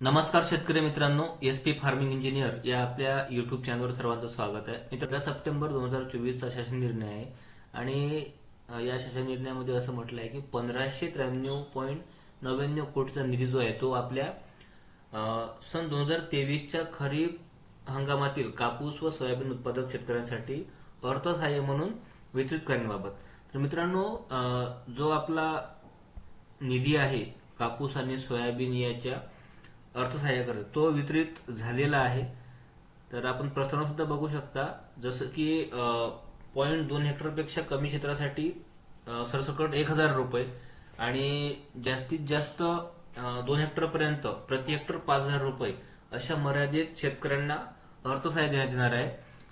नमस्कार शेतकरी मित्रांनो एस पी फार्मिंग इंजिनियर या आपल्या युट्यूब चॅनलवर सर्वांचं स्वागत आहे. मित्र पहिला सप्टेंबर दोन हजार चोवीसचा शासन निर्णय आहे आणि या शासन निर्णयामध्ये असं म्हटलं आहे की पंधराशे त्र्याण्णव पॉईंट नव्याण्णव कोटीचा निधी जो आहे तो आपल्या सन दोन हजार तेवीसच्या खरीप हंगामातील कापूस व सोयाबीन उत्पादक शेतकऱ्यांसाठी अर्थसहाय्य म्हणून वितरित करण्याबाबत. तर मित्रांनो जो आपला निधी आहे कापूस आणि सोयाबीन याच्या अर्थसहाय्य अर्थसहाय्याकरता तो वितरित झालेला आहे. तर आपण प्रस्तावना सुद्धा बघू शकता. जसं की पॉईंट दोन हेक्टरपेक्षा कमी क्षेत्रासाठी सरसकट एक हजार रुपये आणि जास्तीत जास्त दोन हेक्टरपर्यंत प्रति हेक्टर पाच हजार रुपये अशा मर्यादित शेतकऱ्यांना अर्थसहाय्य देण्यात येणार आहे.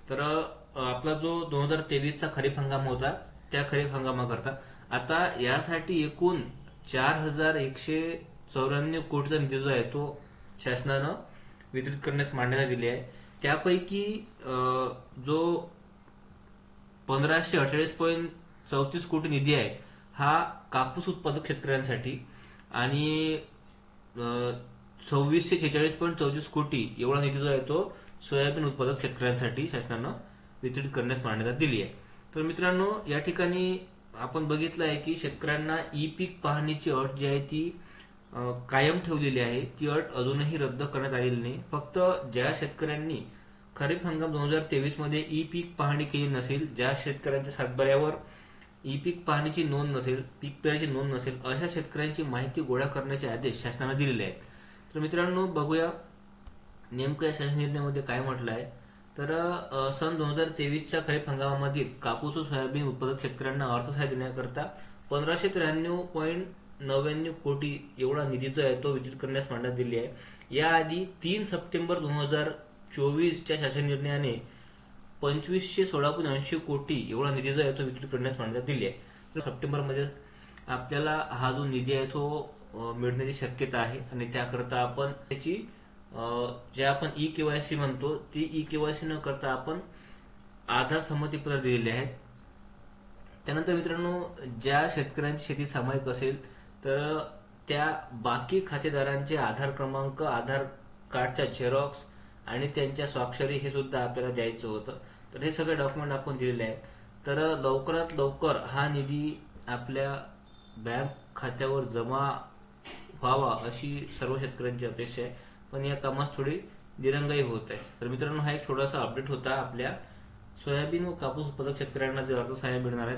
तर आपला जो दोन हजार तेवीसचा खरीप हंगाम होता त्या खरीप हंगामाकरता आता यासाठी एकूण चार हजार एकशे चौऱ्याण्णव कोटीचा निधी जो आहे तो शासनानं वितरित करण्यास मान्यता दिली आहे. त्यापैकी जो पंधराशे अठ्ठेचाळीस पॉईंट चौतीस कोटी निधी आहे हा कापूस उत्पादक शेतकऱ्यांसाठी आणि सव्वीसशे छेचाळीस पॉईंट चौतीस कोटी एवढा निधी जो आहे तो सोयाबीन उत्पादक शेतकऱ्यांसाठी शासनानं वितरित करण्यास मान्यता दिली आहे. तर मित्रांनो या ठिकाणी आपण बघितलं आहे की शेतकऱ्यांना ई पीक पाहणीची अट जी आहे ती कायम ठेवलेली आहे. ती अट अजूनही रद्द करण्यात आलेली नाही. फक्त ज्या शेतकऱ्यांनी खरीप हंगाम दोन हजार तेवीसमध्ये ई पीक पाहणी केली नसेल ज्या शेतकऱ्यांच्या सातबाऱ्यावर ई पीक पाहणीची नोंद नसेल पीक पेराची नोंद नसेल अशा शेतकऱ्यांची माहिती गोळा करण्याचे आदेश शासनाने दिलेले आहेत. तर मित्रांनो बघूया नेमकं या शासन निर्णयामध्ये काय म्हटलं आहे तर सन दोन हजार तेवीसच्या खरीप हंगामामधील कापूस व सोयाबीन उत्पादक शेतकऱ्यांना अर्थसहाय्य देण्याकरता पंधराशे त्र्याण्णव पॉईंट नव्याण्णव कोटी एवढा निधी जो आहे तो वितरित करण्यास मांडण्यात दिली आहे. याआधी तीन सप्टेंबर दोन हजार चोवीसच्या शासन निर्णयाने पंचवीसशे सोळा पॉईंट ऐंशी कोटी एवढा निधी जो आहे तो वितरित करण्यास मांडण्यात दिली आहे. सप्टेंबरमध्ये आपल्याला हा जो निधी आहे तो मिळण्याची शक्यता आहे. आणि त्याकरता आपण त्याची जे आपण ई केवायसी म्हणतो ती ई केवायसी न करता आपण आधार संमतीपत्र दिलेले आहेत त्यानंतर मित्रांनो ज्या शेतकऱ्यांची शेती सामायिक असेल तर त्या बाकी खातेदारांचे आधार क्रमांक आधार कार्डच्या झेरॉक्स आणि त्यांच्या स्वाक्षरी हे सुद्धा आपल्याला द्यायचं होतं. तर हे सगळे डॉक्युमेंट आपण दिलेले आहेत. तर लवकरात लवकर हा निधी आपल्या बँक खात्यावर जमा व्हावा अशी सर्व शेतकऱ्यांची अपेक्षा आहे. पण या कामास थोडी दिरंगाई होत आहे. तर मित्रांनो हा एक छोटासा अपडेट होता आपल्या सोयाबीन व कापूस उत्पादक शेतकऱ्यांना जे अर्थसहाय्य मिळणार आहे